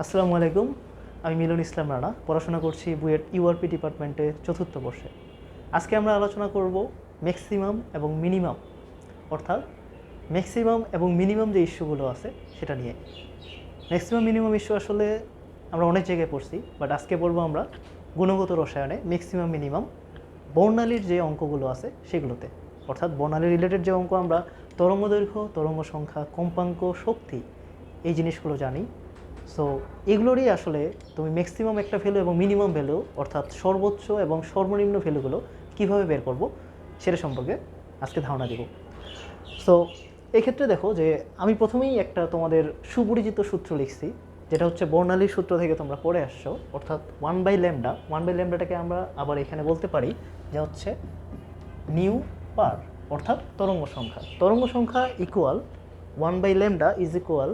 আসসালামু আলাইকুম, আমি মিলন ইসলাম রানা, পড়াশোনা করছি বুয়েট ইউআরপি ডিপার্টমেন্টে চতুর্থ বর্ষে। আজকে আমরা আলোচনা করব ম্যাক্সিমাম এবং মিনিমাম, অর্থাৎ ম্যাক্সিমাম এবং মিনিমাম যে ইস্যুগুলো আছে সেটা নিয়ে। ম্যাক্সিমাম, মিনিমাম ইস্যু আসলে আমরা অনেক জায়গায় পড়ছি, বাট আজকে পড়ব আমরা গুণগত রসায়নে ম্যাক্সিমাম, মিনিমাম, বর্ণালীর যে অঙ্কগুলো আছে সেগুলোতে। অর্থাৎ বর্ণালী রিলেটেড যে অঙ্ক আমরা, তরঙ্গ দৈর্ঘ্য, তরঙ্গ সংখ্যা, কম্পাঙ্ক, শক্তি, এই জিনিসগুলো জানি। সো এগুলোরই আসলে তুমি ম্যাক্সিমাম একটা ভ্যালু এবং মিনিমাম ভ্যালু অর্থাৎ সর্বোচ্চ এবং সর্বনিম্ন ভ্যালুগুলো কীভাবে বের করব, সেটা সম্পর্কে আজকে ধারণা দেব। সো এক্ষেত্রে দেখো যে আমি প্রথমেই একটা তোমাদের সুপরিচিত সূত্র লিখছি, যেটা হচ্ছে বর্ণালীর সূত্র থেকে তোমরা পড়ে আসছো, অর্থাৎ one by lambda one by ল্যামডাটাকে আমরা আবার এখানে বলতে পারি যে হচ্ছে নিউ পার অর্থাৎ তরঙ্গ সংখ্যা। তরঙ্গ সংখ্যা equal one by lambda is equal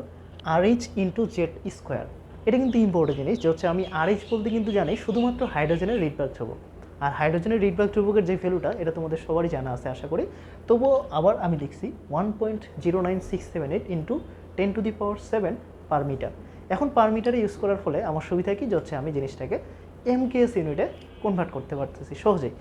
R H into Z square এটা কিন্তু ইম্পর্টেন্ট জিনিস, যে হচ্ছে আমি আর এইচ বলতে কিন্তু জানি শুধুমাত্র হাইড্রোজেনের রিডব্যাক ধ্রুবক। আর হাইড্রোজেনের রিডব্যাক ধ্রুবকের যে ভ্যালুটা এটা তোমাদের সবারই জানা আছে, আশা করি। তবুও আবার আমি লিখছি one point zero nine six seven eight into ten to the power seven per metre এখন পার মিটারে ইউজ করার ফলে আমার সুবিধা কি? যে হচ্ছে আমি জিনিসটাকে এমকেএস ইউনিটে কনভার্ট করতে পারতেছি সহজেই।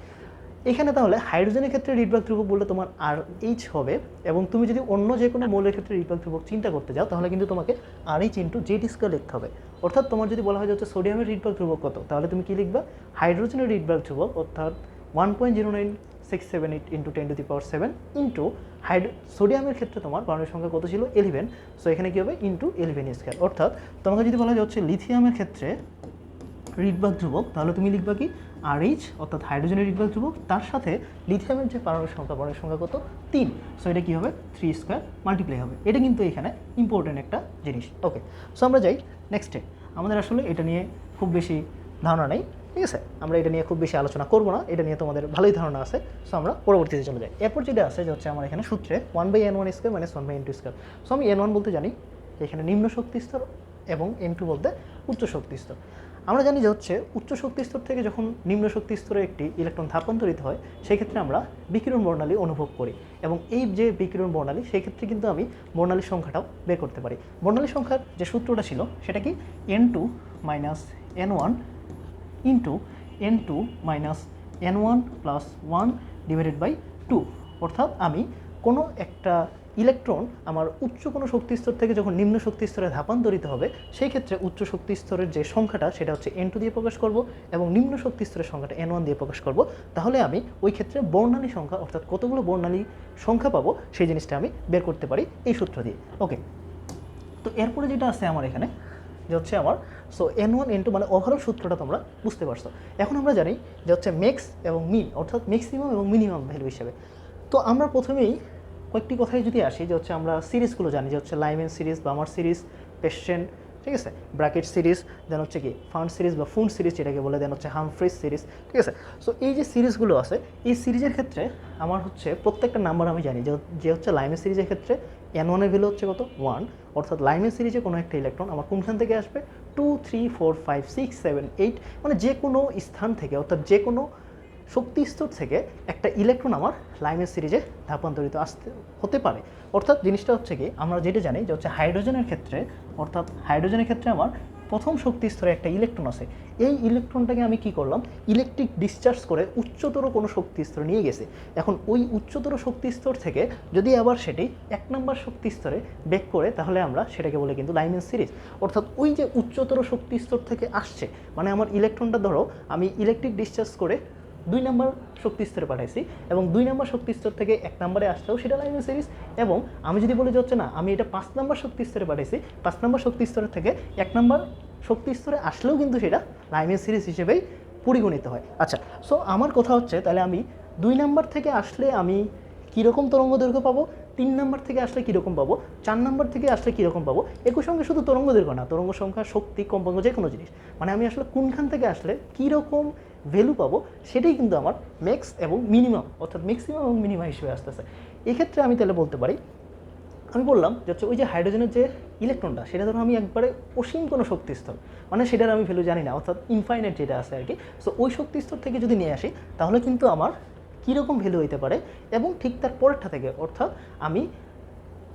এখানে তাহলে হাইড্রোজেনের ক্ষেত্রে রিডব্যাক ধ্রুবক বললে তোমার আর এইচ হবে এবং তুমি যদি অন্য যে কোনো মৌলের ক্ষেত্রে রিডব্যাক ধ্রুবক চিন্তা করতে যাও, তাহলে কিন্তু তোমাকে R H into Z square লিখতে হবে। অর্থাৎ তোমার যদি বলা হয় যে হচ্ছে সোডিয়ামের রিডব্যাক ধ্রুবক কত, তাহলে তুমি কি লিখবা? হাইড্রোজেনের রিডব্যাক ধ্রুবক অর্থাৎ one point zero nine six seven eight into ten to the power seven into hydro সোডিয়ামের ক্ষেত্রে তোমার পারমাণবিক সংখ্যা কত ছিল? এলিভেন সো এখানে কী হবে? ইন্টু এলিভেন স্কোয়ার অর্থাৎ তোমাকে যদি বলা হয় হচ্ছে লিথিয়ামের ক্ষেত্রে রিডবাক ধ্রুবক, তাহলে তুমি লিখবা কি? আর এইচ অর্থাৎ হাইড্রোজেনের রিডবাক ধ্রুবক তার সাথে লিথিয়ামের যে পারমাণবিক সংখ্যা পারমাণবিক সংখ্যা কত? তিন। সো এটা কী হবে? থ্রি স্কোয়ার মাল্টিপ্লাই হবে। এটা কিন্তু এখানে ইম্পর্টেন্ট একটা জিনিস। ওকে সো আমরা যাই নেক্সটে আমাদের আসলে এটা নিয়ে খুব বেশি ধারণা নেই, ঠিক আছে? আমরা এটা নিয়ে খুব বেশি আলোচনা করব না। এটা নিয়ে তোমাদের ভালোই ধারণা আছে। সো আমরা পরবর্তীতে চলে যাই। এরপর যেটা আছে যে হচ্ছে আমার এখানে সূত্রে one by N one square minus one by N two square so আমি এন ওয়ান বলতে জানি এখানে নিম্ন শক্তি স্তর এবং এন টু বলতে উচ্চ শক্তি স্তর আমরা জানি যে হচ্ছে উচ্চ শক্তি স্তর থেকে যখন নিম্ন শক্তি স্তরে একটি ইলেকট্রন ধাপান্তরিত হয় সেই ক্ষেত্রে আমরা বিকিরণ বর্ণালী অনুভব করি। এবং এই যে বিকিরণ বর্ণালী সেই ক্ষেত্রে কিন্তু আমি বর্ণালীর সংখ্যাটাও বের করতে পারি। বর্ণালী সংখ্যার যে সূত্রটা ছিল, সেটা কি? N two minus N one into N two minus N one plus one divided by two অর্থাৎ আমি কোনো একটা ইলেকট্রন আমার উচ্চ কোনো শক্তি স্তর থেকে যখন নিম্ন শক্তি স্তরে ধাপান্তরিত হবে, সেই ক্ষেত্রে উচ্চ শক্তি স্তরের যে সংখ্যাটা, সেটা হচ্ছে এন টু দিয়ে প্রকাশ করব এবং নিম্ন শক্তি স্তরের সংখ্যাটা এন ওয়ান দিয়ে প্রকাশ করব। তাহলে আমি ওই ক্ষেত্রে বর্ণালী সংখ্যা, অর্থাৎ কতগুলো বর্ণালী সংখ্যা পাবো, সেই জিনিসটা আমি বের করতে পারি এই সূত্র দিয়ে। ওকে। তো এরপরে যেটা আছে আমার এখানে, যে হচ্ছে আমার so N one N two মানে ওভারঅল সূত্রটা তোমরা বুঝতে পারছ। এখন আমরা জানি যে হচ্ছে ম্যাক্স এবং মিন অর্থাৎ ম্যাক্সিমাম এবং মিনিমাম ভ্যালু হিসাবে। তো আমরা প্রথমেই কয়েকটি কথায় যদি আসি, যে হচ্ছে আমরা সিরিজগুলো জানি, যে হচ্ছে Lyman series Balmer series Paschen ঠিক আছে? ব্র্যাকেট সিরিজ দেন হচ্ছে কি ফান্ড সিরিজ বা ফুন্ড সিরিজ যেটাকে বলে দেন হচ্ছে হামফ্রিজ সিরিজ, ঠিক আছে? সো এই যে সিরিজগুলো আছে, এই সিরিজের ক্ষেত্রে আমার হচ্ছে প্রত্যেকটা নাম্বার আমি জানি, যে যে হচ্ছে লাইমেন সিরিজের ক্ষেত্রে এন ওয়ানের ভ্যালু হচ্ছে কত? ওয়ান অর্থাৎ লাইমেন সিরিজে কোনো একটা ইলেকট্রন আমার কোনখান থেকে আসবে? Two three four five six seven eight মানে যে কোনো স্থান থেকে, অর্থাৎ যে কোনো শক্তি স্তর থেকে একটা ইলেকট্রন আমার লাইমের সিরিজে ধাপান্তরিত আসতে, হতে পারে। অর্থাৎ জিনিসটা হচ্ছে কি, আমরা যেটা জানি যে হচ্ছে হাইড্রোজেনের ক্ষেত্রে, অর্থাৎ হাইড্রোজেনের ক্ষেত্রে আমার প্রথম শক্তি স্তরে একটা ইলেকট্রন আছে। এই ইলেকট্রনটাকে আমি কি করলাম? ইলেকট্রিক ডিসচার্জ করে উচ্চতর কোনো শক্তি স্তরে নিয়ে গেছে। এখন ওই উচ্চতর শক্তি স্তর থেকে যদি আবার সেটি এক নম্বর শক্তি স্তরে বেক করে, তাহলে আমরা সেটাকে বলে কিন্তু লাইমেন সিরিজ অর্থাৎ ওই যে উচ্চতর শক্তি স্তর থেকে আসছে মানে আমার ইলেকট্রনটা ধরো, আমি ইলেকট্রিক ডিসচার্জ করে দুই নম্বর শক্তি স্তরে পাঠাইছি এবং দুই নম্বর শক্তি স্তর থেকে এক নম্বরে আসলেও সেটা লাইমেন সিরিজ এবং আমি যদি বলে যে হচ্ছে না, আমি এটা পাঁচ নম্বর শক্তি স্তরে পাঠাইছি, পাঁচ নম্বর শক্তি স্তরের থেকে এক নম্বর শক্তি স্তরে আসলেও কিন্তু সেটা লাইমেন সিরিজ হিসেবেই পরিগণিত হয়। আচ্ছা সো আমার কথা হচ্ছে তাহলে আমি দুই নাম্বার থেকে আসলে আমি কীরকম তরঙ্গ দৈর্ঘ্য পাবো, তিন নাম্বার থেকে আসলে কীরকম পাবো, চার নাম্বার থেকে আসলে কীরকম পাবো, একই সঙ্গে শুধু তরঙ্গ দৈর্ঘ্য না, তরঙ্গ সংখ্যা, শক্তি, কম্পাঙ্ক যে কোনো জিনিস। মানে আমি আসলে কোনখান থেকে আসলে কীরকম ভ্যালু পাবো, সেটাই কিন্তু আমার ম্যাক্স এবং মিনিমাম অর্থাৎ ম্যাক্সিমাম এবং মিনিমাম হিসেবে আসতেছে। এক্ষেত্রে আমি তাহলে বলতে পারি, আমি বললাম যে হচ্ছে ওই যে হাইড্রোজেনের যে ইলেকট্রনটা সেটা ধরো আমি একবারে অসীম কোনো শক্তি স্তর মানে সেটার আমি ভ্যালু জানি না, অর্থাৎ ইনফাইনাইট যেটা আছে আর কি। সো ওই শক্তিস্তর থেকে যদি নিয়ে আসি, তাহলে কিন্তু আমার কীরকম ভ্যালু হইতে পারে এবং ঠিক তার পরেরটা থেকে, অর্থাৎ আমি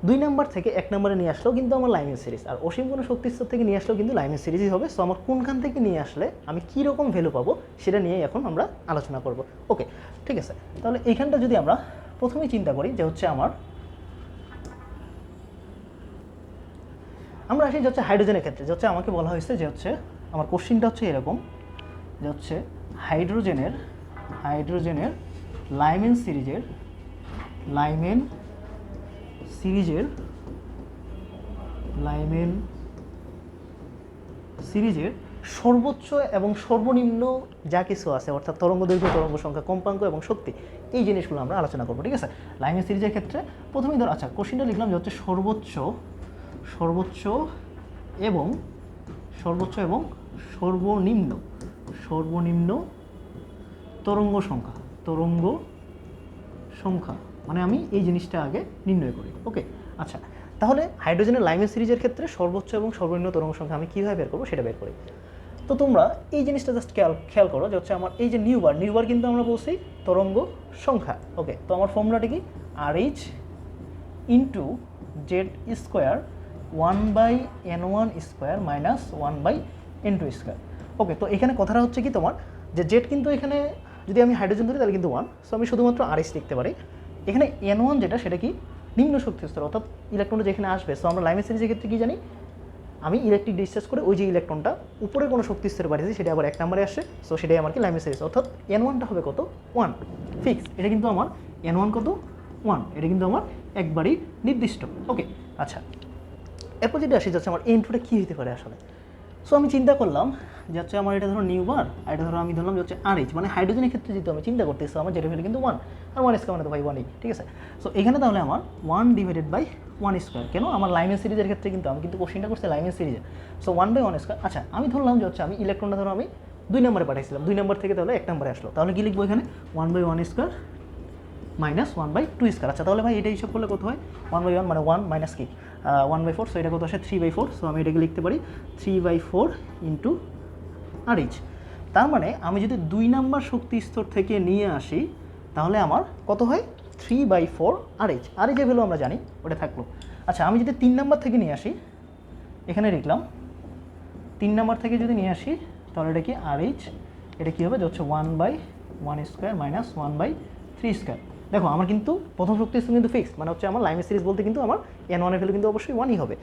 দুই নাম্বার থেকে এক নম্বরে নিয়ে আসলেও কিন্তু আমার লাইনের সিরিজ আর অসীম কোনো শক্তি স্তর থেকে নিয়ে আসলেও কিন্তু লাইনের সিরিজই হবে। সো আমার কোনখান থেকে নিয়ে আসলে আমি কী রকম ভ্যালু পাবো সেটা নিয়ে এখন আমরা আলোচনা করব। ওকে ঠিক আছে। তাহলে এইখানটা যদি আমরা প্রথমেই চিন্তা করি যে হচ্ছে আমার আমরা আসি যে হচ্ছে হাইড্রোজেনের ক্ষেত্রে। যে হচ্ছে আমাকে বলা হয়েছে যে হচ্ছে আমার কোশ্চিনটা হচ্ছে এরকম যে হচ্ছে হাইড্রোজেনের হাইড্রোজেনের লাইমেন সিরিজের লাইমেন সিরিজের লাইমেন সিরিজের সর্বোচ্চ এবং সর্বনিম্ন যা কিছু আছে, অর্থাৎ তরঙ্গ দৈর্ঘ্য, তরঙ্গ সংখ্যা, কম্পাঙ্ক এবং শক্তি, এই জিনিসগুলো আমরা আলোচনা করব, ঠিক আছে? লাইমেন সিরিজের ক্ষেত্রে প্রথমেই ধর আচ্ছা কোশ্চিনটা লিখলাম যে হচ্ছে সর্বোচ্চ সর্বোচ্চ এবং সর্বোচ্চ এবং সর্বনিম্ন সর্বনিম্ন তরঙ্গ সংখ্যা তরঙ্গ সংখ্যা। মানে আমি এই জিনিসটা আগে নির্ণয় করি। ওকে আচ্ছা। তাহলে হাইড্রোজেনের লাইমের সিরিজের ক্ষেত্রে সর্বোচ্চ এবং সর্বনিম্ন তরঙ্গ সংখ্যা আমি কীভাবে বের করব সেটা বের করি। তো তোমরা এই জিনিসটা জাস্ট খেয়াল খেয়াল করো যে হচ্ছে আমার এই যে নিউবার নিউবার কিন্তু আমরা বলছি তরঙ্গ সংখ্যা। ওকে, তো আমার ফর্মুলাটা কি? R H into Z square one by N one square minus one by N two square okay, তো এখানে কথাটা হচ্ছে কি তোমার? যে জেড কিন্তু এখানে যদি আমি হাইড্রোজেন ধরি তাহলে কিন্তু ওয়ান সো আমি শুধুমাত্র আর এইচ লিখতে পারি। এখানে এন ওয়ান যেটা, সেটা কি? নিম্ন শক্তি স্তর, অর্থাৎ ইলেকট্রনটা যেখানে আসবে। সো আমরা লাইমের সিরিজের ক্ষেত্রে কি জানি? আমি ইলেকট্রিক ডিসচার্জ করে ওই যে ইলেকট্রনটা উপরে কোনো শক্তি স্তরে পাঠিয়েছি, সেটা আবার এক নম্বরে আসে সো সেটাই আমার কি লাইমের সিরিজ অর্থাৎ এন ওয়ানটা হবে কত? ওয়ান ফিক্স এটা কিন্তু আমার এন ওয়ান কত? ওয়ান এটা কিন্তু আমার একবারই নির্দিষ্ট। ওকে আচ্ছা। এরপর যেটা আসি, যাচ্ছে আমার এন টুটা কী হতে পারে আসলে? সো আমি চিন্তা করলাম যে হচ্ছে আমার এটা ধরো নিউ বার আর এটা ধরো আমি ধরলাম যে হচ্ছে আর এইচ মানে হাইড্রোজেনের ক্ষেত্রে যেহেতু আমি চিন্তা করতে করতেছি, আমার যেটা কিন্তু ওয়ান আর ওয়ান স্কোয়ার মানে তো ভাই ওয়ানই ঠিক আছে? সো এখানে তাহলে আমার one divided by one square কেন? আমার লাইমের সিরিজের ক্ষেত্রে কিন্তু, আমি কিন্তু কোশ্চেনটা করছি লাইমের সিরিজে so one by one square আচ্ছা আমি ধরলাম যে হচ্ছে আমি ইলেকট্রনটা ধরো আমি দুই নম্বরে পাঠাইছিলাম, দুই নম্বর থেকে তাহলে এক নম্বরে আসলো। তাহলে কি লিখব এখানে? One by one square minus one by two square আচ্ছা তাহলে ভাই এটা হিসাব করলে কত হয়? ওয়ান বাই ওয়ান মানে ওয়ান মাইনাস কি? ওয়ান বাই ফোর সো এটা কত আসে? থ্রি বাই ফোর সো আমি এটাকে লিখতে পারি three by four into R H তার মানে আমি যদি দুই নাম্বার শক্তি স্তর থেকে নিয়ে আসি, তাহলে আমার কত হয়? Three by four R H আর এই যে ভ্যালু আমরা জানি, ওটা থাকল। আচ্ছা আমি যদি তিন নাম্বার থেকে নিয়ে আসি, এখানে লিখলাম, তিন নাম্বার থেকে যদি নিয়ে আসি, তাহলে এটা কি? আর এইচ এটা কী হবে? হচ্ছে one by one square minus one by three square দেখো, আমার কিন্তু প্রথম শক্তি স্তর কিন্তু ফিক্সড মানে হচ্ছে আমার লাইমের সিরিজ বলতে কিন্তু আমার এন ওয়ানের ভ্যালু কিন্তু অবশ্যই ওয়ানই হবে।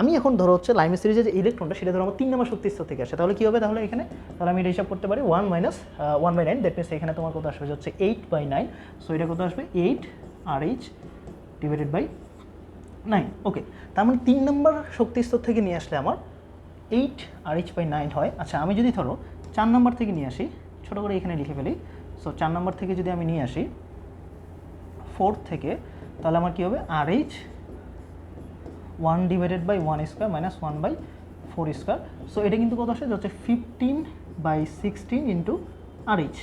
আমি এখন ধরো হচ্ছে লাইমের সিরিজের যে ইলেকট্রনটা সেটা ধরো আমার তিন নম্বর শক্তি স্তর থেকে আসে। তাহলে কী হবে? তাহলে এখানে, তাহলে আমি এটা হিসাব করতে পারি one minus one by nine that means এখানে তোমার কত আসবে? হচ্ছে এইট বাই নাইন সো এটা কত আসবে? Eight R H divided by nine okay তার মানে তিন নম্বর শক্তি স্তর থেকে নিয়ে আসলে আমার eight R H by nine হয়। আচ্ছা আমি যদি ধরো চার নম্বর থেকে নিয়ে আসি, ছোটো করে এখানে লিখে ফেলি সো চার নম্বর থেকে যদি আমি নিয়ে আসি ফোর থেকে, তাহলে আমার কী হবে? R H one divided by one square minus one by four square so এটা কিন্তু কত আসে? হচ্ছে fifteen by sixteen into R H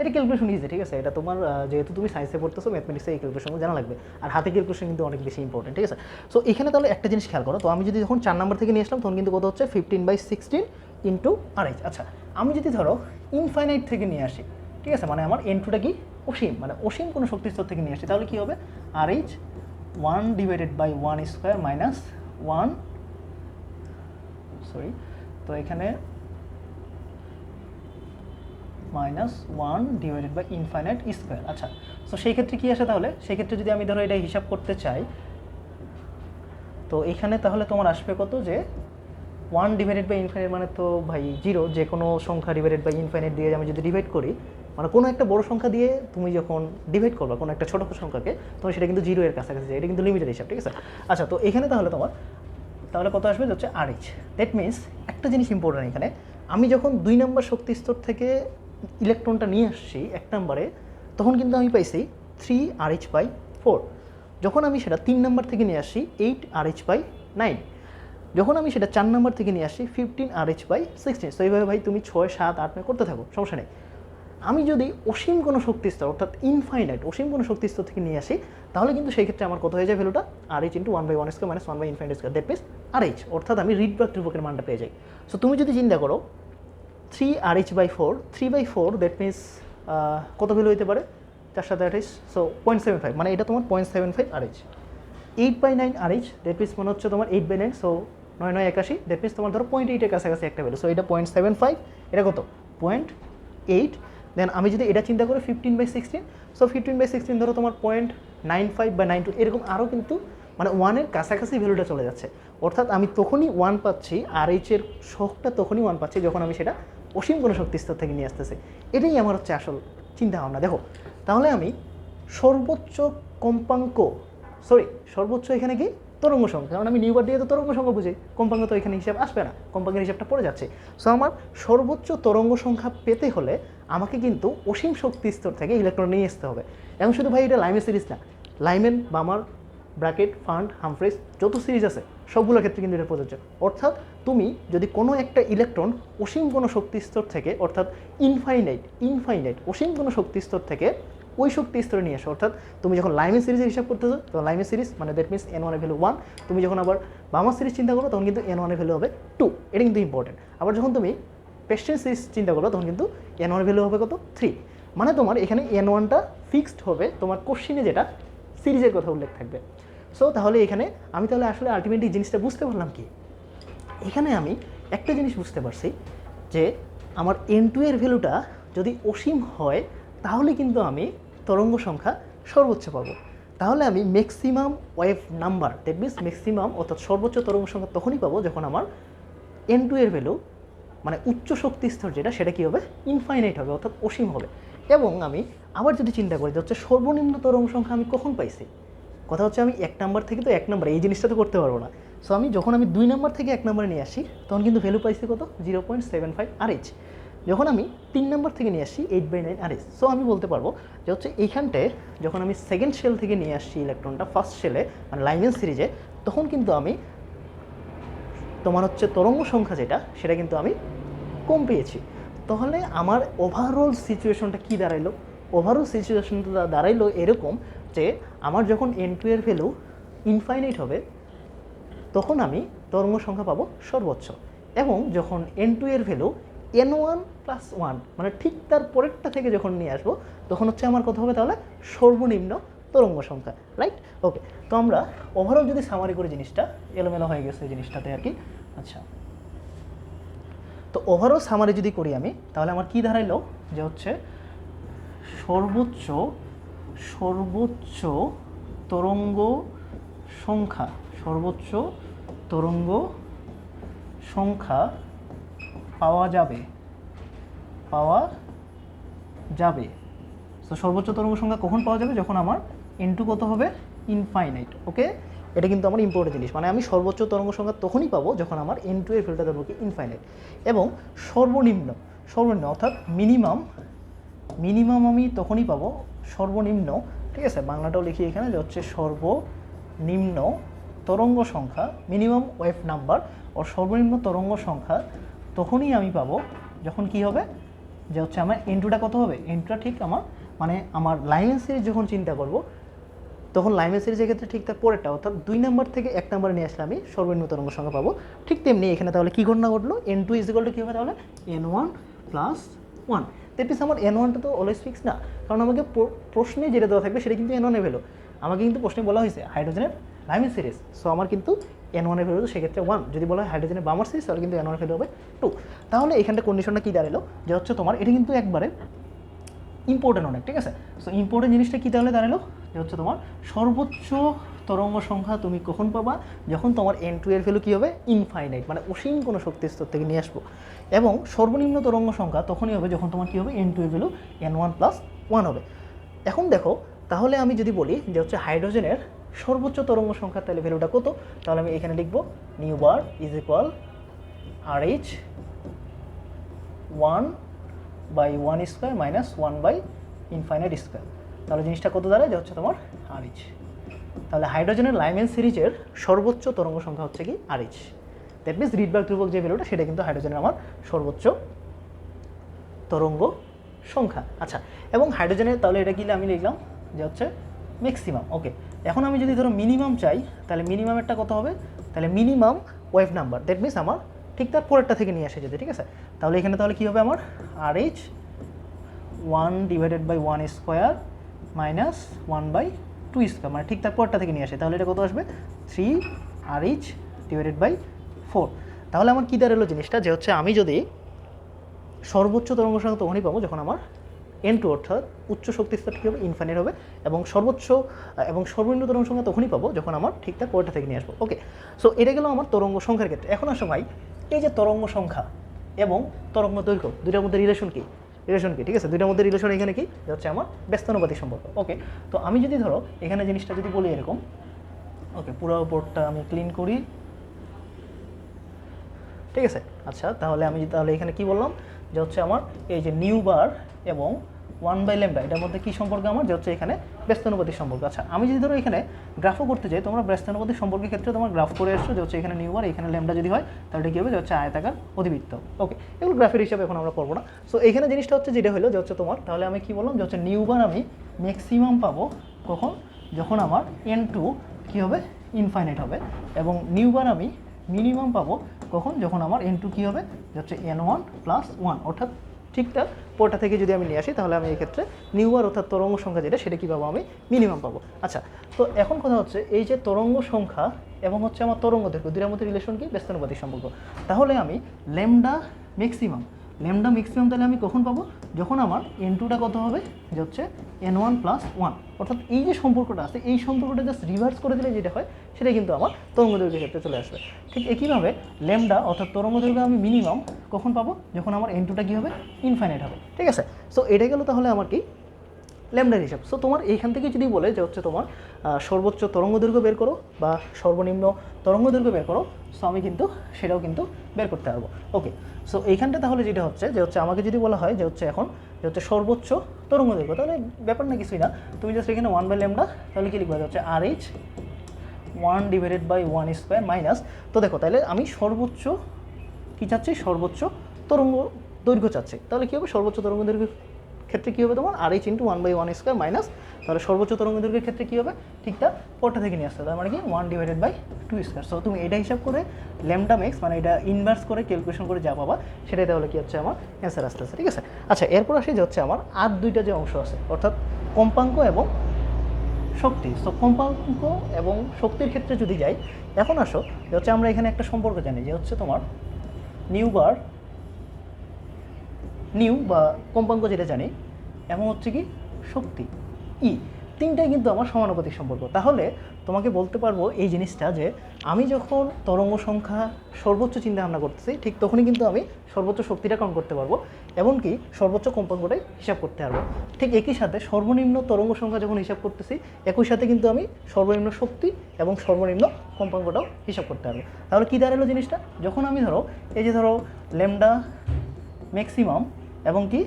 এটা ক্যালকুলেশন ইজি ঠিক আছে? এটা তোমার যেহেতু তুমি সায়েন্সে পড়তেছো ম্যাথমেটিক্সে এই ক্যালকুলেশনগুলো জানা লাগবে। আর হাতে ক্যালকুলেশন কিন্তু অনেক বেশি ইম্পর্টেন্ট ঠিক আছে? সো এখানে তাহলে একটা জিনিস খেয়াল করো। তো আমি যদি যখন চার নাম্বার থেকে নিয়ে আসলাম, তখন কিন্তু কত হচ্ছে? Fifteen by sixteen into R H আচ্ছা আমি যদি ধরো ইনফাইনাইট থেকে নিয়ে আসি, ঠিক আছে? মানে আমার এন্টুটা কি? অসীম মানে অসীম কোনো শক্তি স্তর থেকে নিয়ে আসি তাহলে কী হবে? R H one divided by one square minus one sorry তো এখানে minus one divided by infinite square আচ্ছা তো সেই ক্ষেত্রে কী আসে তাহলে? সেই ক্ষেত্রে যদি আমি ধরো এটা হিসাব করতে চাই, তো এখানে তাহলে তোমার আসবে কত? যে ওয়ান ডিভাইডেড বাই ইনফাইনাইট মানে তো ভাই জিরো যে কোনো সংখ্যা ডিভাইডেড বাই ইনফাইনাইট দিয়ে আমি যদি ডিভাইড করি মানে কোনো একটা বড় সংখ্যা দিয়ে তুমি যখন ডিভাইড করবা, কোনো একটা ছোটো সংখ্যাকে, তখন সেটা কিন্তু জিরো এর কাছাকাছি এটা কিন্তু লিমিটেড হিসাব, ঠিক আছে? আচ্ছা তো এখানে তাহলে তোমার, তাহলে কত আসবে? হচ্ছে আর এইচ দ্যাট মিনস একটা জিনিস ইম্পর্টেন্ট এখানে, আমি যখন দুই নম্বর শক্তি স্তর থেকে ইলেকট্রনটা নিয়ে আসছি এক নম্বরে, তখন কিন্তু আমি পাইছি three R H by four যখন আমি সেটা তিন নম্বর থেকে নিয়ে আসি eight R H by nine যখন আমি সেটা চার নম্বর থেকে নিয়ে আসি fifteen R H by sixteen so এইভাবে ভাই তুমি ছয়, সাত, আট, নয় করতে থাকো, সমস্যা নেই। আমি যদি অসীম কোনো শক্তি স্তর অর্থাৎ ইনফাইনাইট অসীম কোনো শক্তিস্তর থেকে নিয়ে আসি, তাহলে কিন্তু সেই ক্ষেত্রে আমার কত হয়ে যায় ভ্যালুটা? R H into one by one square minus one by infinite square that means R H অর্থাৎ আমি রিড বা ত্রিভুকের মানটা পেয়ে যাই। সো তুমি যদি চিন্তা করো three R H by four three by four that means কত ভ্যালু হতে পারে? চার সাথে আঠাইশ সো পয়েন্ট সেভেন ফাইভ মানে এটা তোমার point seven five R H eight by nine R H that means মনে হচ্ছে তোমার এইট বাই নাইন সো নয় নয় একাশি দ্যাট মিনস তোমার ধরো পয়েন্ট এইটের কাছাকাছি একটা ভ্যালু সো এটা পয়েন্ট সেভেন ফাইভ এটা কত? পয়েন্ট এইট দেন আমি যদি এটা চিন্তা করি fifteen by sixteen so fifteen by sixteen ধরো তোমার পয়েন্ট নাইন ফাইভ বা নাইন টু এরকম আরও কিন্তু মানে ওয়ানের কাছাকাছি ভ্যালুটা চলে যাচ্ছে। অর্থাৎ আমি তখনই ওয়ান পাচ্ছি আর এইচের শখটা তখনই ওয়ান পাচ্ছি যখন আমি সেটা অসীম কোনো শক্তি স্তর থেকে নিয়ে আসতেছি। এটাই আমার হচ্ছে আসল চিন্তা ভাবনা দেখো, তাহলে আমি সর্বোচ্চ কম্পাঙ্ক সরি সর্বোচ্চ এখানে কি? তরঙ্গ সংখ্যা কারণ আমি নিউবার দিয়ে তো তরঙ্গ সংখ্যা বুঝি কম্পাঙ্ক তো এখানে হিসাব আসবে না কম্পাঙ্কের হিসাবটা পড়ে যাচ্ছে। সো আমার সর্বোচ্চ তরঙ্গ সংখ্যা পেতে হলে আমাকে কিন্তু অসীম শক্তি স্তর থেকে ইলেকট্রন নিয়ে আসতে হবে। এবং শুধু ভাই এটা লাইমের সিরিজ না Lyman Balmer Brackett Pfund Humphreys যত সিরিজ আছে, সবগুলোর ক্ষেত্রে কিন্তু এটা প্রযোজ্য। অর্থাৎ তুমি যদি কোনো একটা ইলেকট্রন অসীম কোনো শক্তি স্তর থেকে, অর্থাৎ ইনফাইনাইট ইনফাইনাইট অসীম কোনো শক্তি স্তর থেকে ওই শক্তি স্তরে নিয়ে আসো। অর্থাৎ তুমি যখন লাইমের সিরিজের হিসাব করতেছো, তখন লাইমের সিরিজ মানে দ্যাট মিনস এন ওয়ানের ভ্যালু ওয়ান তুমি যখন আবার বামার সিরিজ চিন্তা করো, তখন কিন্তু এন ওয়ানের ভ্যালু হবে টু এটা কিন্তু ইম্পর্টেন্ট আবার যখন তুমি পেস্টেন সিরিজ চিন্তা করো, তখন কিন্তু এন ওয়ানের ভ্যালু হবে কত? থ্রি মানে তোমার এখানে এন ওয়ানটা ফিক্সড হবে, তোমার কোশ্চিনে যেটা সিরিজের কথা উল্লেখ থাকবে। সো তাহলে এখানে আমি তাহলে আসলে আলটিমেটলি জিনিসটা বুঝতে পারলাম কি? এখানে আমি একটা জিনিস বুঝতে পারছি, যে আমার এন টু এর ভ্যালুটা যদি অসীম হয়, তাহলে কিন্তু আমি তরঙ্গ সংখ্যা সর্বোচ্চ পাবো। তাহলে আমি maximum wave number that means maximum অর্থাৎ সর্বোচ্চ তরঙ্গ সংখ্যা তখনই পাবো যখন আমার এন টু এর ভ্যালু মানে উচ্চ শক্তি স্তর যেটা, সেটা কী হবে? ইনফাইনাইট হবে, অর্থাৎ অসীম হবে। এবং আমি আবার যদি চিন্তা করি যে হচ্ছে সর্বনিম্ন তরঙ্গ সংখ্যা আমি কখন পাইছি? কথা হচ্ছে আমি এক নাম্বার থেকে তো এক নাম্বার এই জিনিসটা তো করতে পারব না। সো আমি যখন আমি দুই নাম্বার থেকে এক নাম্বারে নিয়ে আসি, তখন কিন্তু ভ্যালু পাইছি কত? Zero point seven five R H যখন আমি তিন নম্বর থেকে নিয়ে আসি eight by nine R H so আমি বলতে পারব যে হচ্ছে এইখানটায় যখন আমি সেকেন্ড শেল থেকে নিয়ে আসছি ইলেকট্রনটা ফার্স্ট শেলে মানে লাইমেন সিরিজে তখন কিন্তু আমি তোমার হচ্ছে তরঙ্গ সংখ্যা যেটা, সেটা কিন্তু আমি কম পেয়েছি। তাহলে আমার ওভারঅল সিচুয়েশনটা কী দাঁড়াইলো? ওভারঅল সিচুয়েশনটা দাঁড়াইলো এরকম যে আমার যখন এন টু এর ভ্যালু ইনফাইনাইট হবে, তখন আমি তরঙ্গ সংখ্যা পাবো সর্বোচ্চ। এবং যখন এন টু এর value N one plus one মানে ঠিক তার পরেরটা থেকে যখন নিয়ে আসব, তখন হচ্ছে আমার কথা হবে তাহলে সর্বনিম্ন তরঙ্গ সংখ্যা রাইট ওকে তো আমরা ওভারঅল যদি সামারি করে জিনিসটা, এলোমেলো হয়ে গেছে জিনিসটাতে আর কি। আচ্ছা তো ওভারঅল সামারি যদি করি আমি, তাহলে আমার কি দাঁড়াইলো? যে হচ্ছে সর্বোচ্চ সর্বোচ্চ তরঙ্গ সংখ্যা, সর্বোচ্চ তরঙ্গ সংখ্যা পাওয়া যাবে। পাওয়া যাবে। তো সর্বোচ্চ তরঙ্গ সংখ্যা কখন পাওয়া যাবে? যখন আমার ইনটু কত হবে? ইনফাইনাইট ওকে এটা কিন্তু আমার ইম্পর্টেন্ট জিনিস। মানে আমি সর্বোচ্চ তরঙ্গ সংখ্যা তখনই পাবো যখন আমার এন টু এর ফিল্টার দেবো কি? ইনফাইনাইট এবং সর্বনিম্ন সর্বনিম্ন, অর্থাৎ মিনিমাম মিনিমাম আমি তখনই পাবো সর্বনিম্ন, ঠিক আছে? বাংলাটাও লিখি এখানে যে হচ্ছে সর্বনিম্ন তরঙ্গ সংখ্যা মিনিমাম ওয়েভ নাম্বার ও সর্বনিম্ন তরঙ্গ সংখ্যা তখনই আমি পাবো যখন কি হবে? যে হচ্ছে আমার ইন্টুটা কত হবে? ইন্টুটা ঠিক আমার মানে আমার লাইন সিরিজ যখন চিন্তা করব, তখন লাইমের সিরিজের ক্ষেত্রে ঠিক তার পরেরটা, অর্থাৎ দুই নাম্বার থেকে এক নম্বরে নিয়ে আসলে আমি সর্বনিম্ন তরঙ্গ সংখ্যা পাবো। ঠিক তেমনি এখানে তাহলে কী ঘটনা ঘটলো? এন টু ইজিকাল টু কী হবে তাহলে? এন ওয়ান প্লাস ওয়ান তেপিস আমার এন ওয়ানটা তো অলওয়েজ ফিক্স না। কারণ আমাকে প্রশ্নে যেটা দেওয়া থাকবে সেটা কিন্তু এন ওয়ানে ভ্যালু আমাকে কিন্তু প্রশ্নে বলা হয়েছে হাইড্রোজেনের লাইমের সিরিজ সো আমার কিন্তু এন ওয়ানের ভ্যালু সেক্ষেত্রে ওয়ান যদি বলা হয় হাইড্রোজেনের বামার সিরিজ তাহলে কিন্তু এন ওয়ানের ভ্যালু হবে টু তাহলে এখানটা কন্ডিশনটা কী দাঁড়াল? যে হচ্ছে তোমার, এটা কিন্তু একবারে ইম্পর্টেন্ট অনেক, ঠিক আছে? সো ইম্পর্টেন্ট জিনিসটা কী তাহলে দাঁড়াল? যে হচ্ছে তোমার সর্বোচ্চ তরঙ্গ সংখ্যা তুমি কখন পাবা? যখন তোমার এন টু এর ভ্যালু কী হবে? ইনফাইনাইট মানে অসীম কোনো শক্তি স্তর থেকে নিয়ে আসব। এবং সর্বনিম্ন তরঙ্গ সংখ্যা তখনই হবে যখন তোমার কী হবে? এন টু এর value N one plus one হবে। এখন দেখো, তাহলে আমি যদি বলি যে হচ্ছে হাইড্রোজেনের সর্বোচ্চ তরঙ্গ সংখ্যা তাহলে ভ্যালুটা কত? তাহলে আমি এখানে লিখব nu bar is equal R H one by one square minus one by infinite square তাহলে জিনিসটা কত দাঁড়ায়? যে হচ্ছে তোমার আর এইচ তাহলে হাইড্রোজেনের লাইমেন সিরিজের সর্বোচ্চ তরঙ্গ সংখ্যা হচ্ছে কি? আরইচ দ্যাট মিনস রিডবার্গ ধ্রুবক যে ভ্যালুটা সেটা কিন্তু হাইড্রোজেনের আমার সর্বোচ্চ তরঙ্গ সংখ্যা। আচ্ছা এবং হাইড্রোজেনের তাহলে এটা কি আমি লিখলাম? যে হচ্ছে ম্যাক্সিমাম ওকে এখন আমি যদি ধরো মিনিমাম চাই, তাহলে মিনিমামেরটা কত হবে? তাহলে minimum wave number that means আমার ঠিক তার পরেরটা থেকে নিয়ে আসে যদি, ঠিক আছে? তাহলে এখানে তাহলে কী হবে আমার? R H one divided by one square minus one by two square মানে ঠিক তার পরটা থেকে নিয়ে আসে। তাহলে এটা কত আসবে? Three R H divided by four তাহলে আমার কী দাঁড়াল জিনিসটা? যে হচ্ছে আমি যদি সর্বোচ্চ তরঙ্গ সংখ্যা তখনই পাবো যখন আমার এন টু অর্থাৎ উচ্চ শক্তি স্তরটি হবে ইনফাইনাইট হবে এবং সর্বোচ্চ এবং সর্বনিম্ন তরঙ্গ সংখ্যা তখনই পাবো যখন আমার ঠিকঠাক পরেরটা থেকে নিয়ে আসব। ওকে সো এটা গেল আমার তরঙ্গ সংখ্যার ক্ষেত্রে। এখন আসো ভাই, এই যে তরঙ্গ সংখ্যা এবং তরঙ্গ দৈর্ঘ্য, দুইটার মধ্যে রিলেশন কি? রিলেশন কি, ঠিক আছে? দুইটার মধ্যে রিলেশন এখানে কি? হচ্ছে আমার ব্যস্তানুপাতিক সম্পর্ক। ওকে তো আমি যদি ধরো, এখানে জিনিসটা যদি বলি এরকম ওকে পুরো বোর্ডটা আমি ক্লিন করি। ঠিক আছে? আচ্ছা তাহলে আমি তাহলে এখানে কি বললাম? যে হচ্ছে আমার এই যে নিউ বার এবং ওয়ান বাই ল্যাম্ডা এটার মধ্যে কী সম্পর্ক আমার? যে হচ্ছে এখানে ব্যস্তানুপাতিক সম্পর্ক। আচ্ছা আমি যদি ধরো এখানে গ্রাফও করতে যাই, তোমরা ব্যস্তানুপাতিক সম্পর্কের ক্ষেত্রে তোমার গ্রাফ করে এসছো যে হচ্ছে এখানে নিউ বার এখানে ল্যাম্ডা যদি হয়, তাহলে কী হবে? যে হচ্ছে আয়তাকার অধিবৃত্ত। ওকে এগুলো গ্রাফের হিসাবে এখন আমরা করব না। সো এখানে জিনিসটা হচ্ছে যেটা হলো, যে হচ্ছে তোমার, তাহলে আমি কি বললাম? যে হচ্ছে নিউ বার আমি ম্যাক্সিমাম পাবো কখন? যখন আমার এন টু কী হবে? ইনফাইনাইট হবে। এবং নিউ বার আমি মিনিমাম পাবো কখন? যখন আমার এন টু কী হবে? যে হচ্ছে এন ওয়ান প্লাস ওয়ান অর্থাৎ ঠিকঠাক পোটা থেকে যদি আমি নিয়ে আসি, তাহলে আমি এক্ষেত্রে ক্ষেত্রে নিউয়ার অর্থাৎ তরঙ্গ সংখ্যা যেটা, সেটা কী পাবো আমি মিনিমাম পাবো? আচ্ছা তো এখন কথা হচ্ছে এই যে তরঙ্গ সংখ্যা এবং হচ্ছে আমার তরঙ্গ দৈর্ঘ্য দুটার মধ্যে রিলেশন কি? ব্যস্তানুপাতিক সম্পর্ক। তাহলে আমি ল্যামডা ম্যাক্সিমাম ল্যামডা ম্যাক্সিমাম তাহলে আমি কখন পাবো? যখন আমার এন টুটা কত হবে? যে হচ্ছে এন ওয়ান প্লাস ওয়ান অর্থাৎ এই যে সম্পর্কটা আছে, এই সম্পর্কটা জাস্ট রিভার্স করে দিলে যেটা হয়, সেটা কিন্তু আমার তরঙ্গ দৈর্ঘ্যের ক্ষেত্রে চলে আসবে। ঠিক একইভাবে ল্যামডা অর্থাৎ তরঙ্গ দৈর্ঘ্য আমি মিনিমাম কখন পাবো? যখন আমার এন টুটা কী হবে? ইনফাইনাইট হবে। ঠিক আছে? সো এটা গেল তাহলে আমার কি? ল্যামডার হিসাব। সো তোমার এইখান থেকে যদি বলে যে হচ্ছে তোমার সর্বোচ্চ তরঙ্গ দৈর্ঘ্য বের করো বা সর্বনিম্ন তরঙ্গ দৈর্ঘ্য বের করো সো আমি কিন্তু সেটাও কিন্তু বের করতে পারব। ওকে সো এইখানটা তাহলে যেটা হচ্ছে যে হচ্ছে আমাকে যদি বলা হয় যে হচ্ছে এখন যে হচ্ছে সর্বোচ্চ তরঙ্গ দৈর্ঘ্য, তাহলে ব্যাপার না কিছুই না। তুমি জাস্ট এখানে ওয়ান বাই ল্যামডা তাহলে কী লিখবে হচ্ছে R H one divided by one square minus তো দেখো তাহলে আমি সর্বোচ্চ কী চাচ্ছি? সর্বোচ্চ তরঙ্গ দৈর্ঘ্য চাচ্ছি। তাহলে কী হবে? সর্বোচ্চ তরঙ্গ দৈর্ঘ্যের ক্ষেত্রে কী হবে তোমার? R H into one by one square minus তাহলে সর্বোচ্চ তরঙ্গ দৈর্ঘ্যের ক্ষেত্রে কী হবে? ঠিকঠাক পরটা থেকে নিয়ে আসতে তার মানে কি? One divided by two square so তুমি এটা হিসাব করে ল্যামডা মেক্স মানে এটা ইনভার্স করে ক্যালকুলেশন করে যা পাবা, সেটাই তাহলে কী হচ্ছে আমার? অ্যান্সার আসতে আছে ঠিক আছে? আচ্ছা এরপর আসি যে হচ্ছে আমার আর দুইটা যে অংশ আছে, অর্থাৎ কম্পাঙ্ক এবং শক্তি। সো কম্পাঙ্ক এবং শক্তির ক্ষেত্রে যদি যাই, এখন আসো যে হচ্ছে আমরা এখানে একটা সম্পর্ক জানি, যে হচ্ছে তোমার নিউ বার নিউ বা কম্পাঙ্ক যেটা জানি, এমন হচ্ছে কি শক্তি। ই, তিনটাই কিন্তু আমার সমানুপাতিক সম্পর্ক। তাহলে তোমাকে বলতে পারব এই জিনিসটা যে আমি যখন তরঙ্গ সংখ্যা সর্বোচ্চ চিন্তা ভাবনা করতেছি, ঠিক তখনই কিন্তু আমি সর্বোচ্চ শক্তিটা কাউন্ট করতে পারব, এমনকি সর্বোচ্চ কম্পাঙ্কটাই হিসাব করতে পারব। ঠিক একই সাথে সর্বনিম্ন তরঙ্গ সংখ্যা যখন হিসাব করতেছি, একই সাথে কিন্তু আমি সর্বনিম্ন শক্তি এবং সর্বনিম্ন কম্পাঙ্কটাও হিসাব করতে পারব। তাহলে কী দাঁড়াল জিনিসটা? যখন আমি ধরো, এই যে ধরো ল্যামডা ম্যাক্সিমাম এবং কি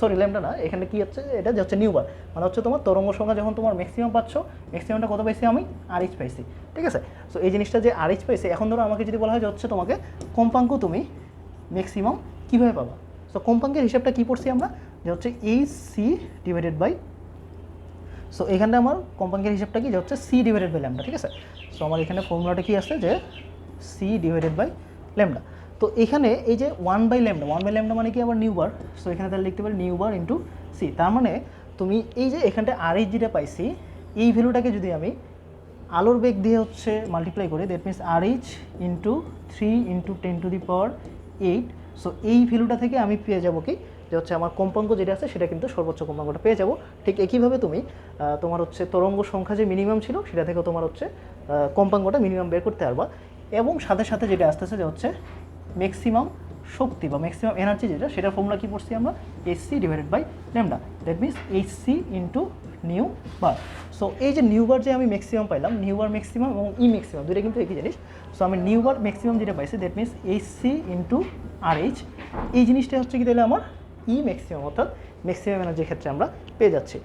সরি ল্যামডা না, এখানে কি হচ্ছে, এটা যে হচ্ছে নিউবার মানে হচ্ছে তোমার তরঙ্গ সংখ্যা যখন তোমার ম্যাক্সিমাম পাচ্ছ ম্যাক্সিমামটা কত পাইছি আমি? আরএইচ পাইছি, ঠিক আছে? সো এই জিনিসটা যে আরএইচ পাইছি, এখন ধরো আমাকে যদি বলা হয় যে হচ্ছে তোমাকে কম্পাঙ্ক তুমি ম্যাক্সিমাম কীভাবে পাবা? সো কম্পাঙ্কের হিসাবটা কী পড়ছি আমরা? যে হচ্ছে এই সি ডিভাইডেড বাই সো এখানে আমার কম্পাঙ্কের হিসাবটা কি? যে হচ্ছে সি ডিভাইডেড বাই ল্যামডা ঠিক আছে? সো আমার এখানে ফর্মুলাটা কী আছে? যে সি ডিভাইডেড বাই ল্যামডা তো এখানে এই যে one by lambda one by lambda মানে কি আবার নিউ বার সো এখানে তাহলে লিখতে পারি নিউ বার ইন্টু সি তার মানে তুমি এই যে এখানটা আর এইচ যেটা পাইছি, এই ভ্যালুটাকে যদি আমি আলোর বেগ দিয়ে হচ্ছে মাল্টিপ্লাই করি that means R H into three into ten to the power eight so এই ভ্যালুটা থেকে আমি পেয়ে যাব কি? যে হচ্ছে আমার কম্পাঙ্ক যেটা আছে, সেটা কিন্তু সর্বোচ্চ কম্পাঙ্কটা পেয়ে যাব। ঠিক একইভাবে তুমি তোমার হচ্ছে তরঙ্গ সংখ্যা যে মিনিমাম ছিল, সেটা থেকে তোমার হচ্ছে কম্পাঙ্কটা মিনিমাম বের করতে পারবা। এবং সাথে সাথে যেটা আসতেছে যে হচ্ছে ম্যাক্সিমাম শক্তি বা ম্যাক্সিমাম এনার্জি যেটা, সেটার ফর্মুলা কি পড়ছি আমরা? H C divided by lambda that means H C into nu bar so এই যে নিউ বার যে আমি ম্যাক্সিমাম পাইলাম নিউ বার ম্যাক্সিমাম এবং ই ম্যাক্সিমাম দুটো কিন্তু একই জিনিস। সো আমি নিউ বার ম্যাক্সিমাম যেটা পাইছি that means H C into R H এই জিনিসটা হচ্ছে কি তাহলে আমার ই ম্যাক্সিমাম অর্থাৎ ম্যাক্সিমাম এনার্জির ক্ষেত্রে আমরা পেয়ে যাচ্ছি।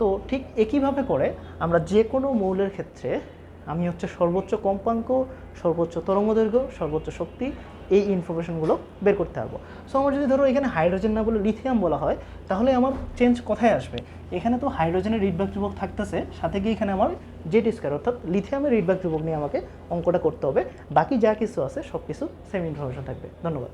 তো ঠিক একইভাবে করে আমরা যে কোনো মৌলের ক্ষেত্রে, আমি হচ্ছে সর্বোচ্চ কম্পাঙ্ক, সর্বোচ্চ তরঙ্গদৈর্ঘ্য, সর্বোচ্চ শক্তি এই ইনফরমেশনগুলো বের করতে পারব। সো আমার যদি ধরো এখানে হাইড্রোজেন না বলে লিথিয়াম বলা হয়, তাহলে আমার চেঞ্জ কোথায় আসবে? এখানে তো হাইড্রোজেনের রিডব্যাক যুবক থাকতেছে, সাথে গিয়ে এখানে আমার জেড স্কোয়ার অর্থাৎ লিথিয়ামের রিডব্যাক যুবক নিয়ে আমাকে অঙ্কটা করতে হবে। বাকি যা কিছু আছে সব কিছু সেম ইনফরমেশন থাকবে। ধন্যবাদ।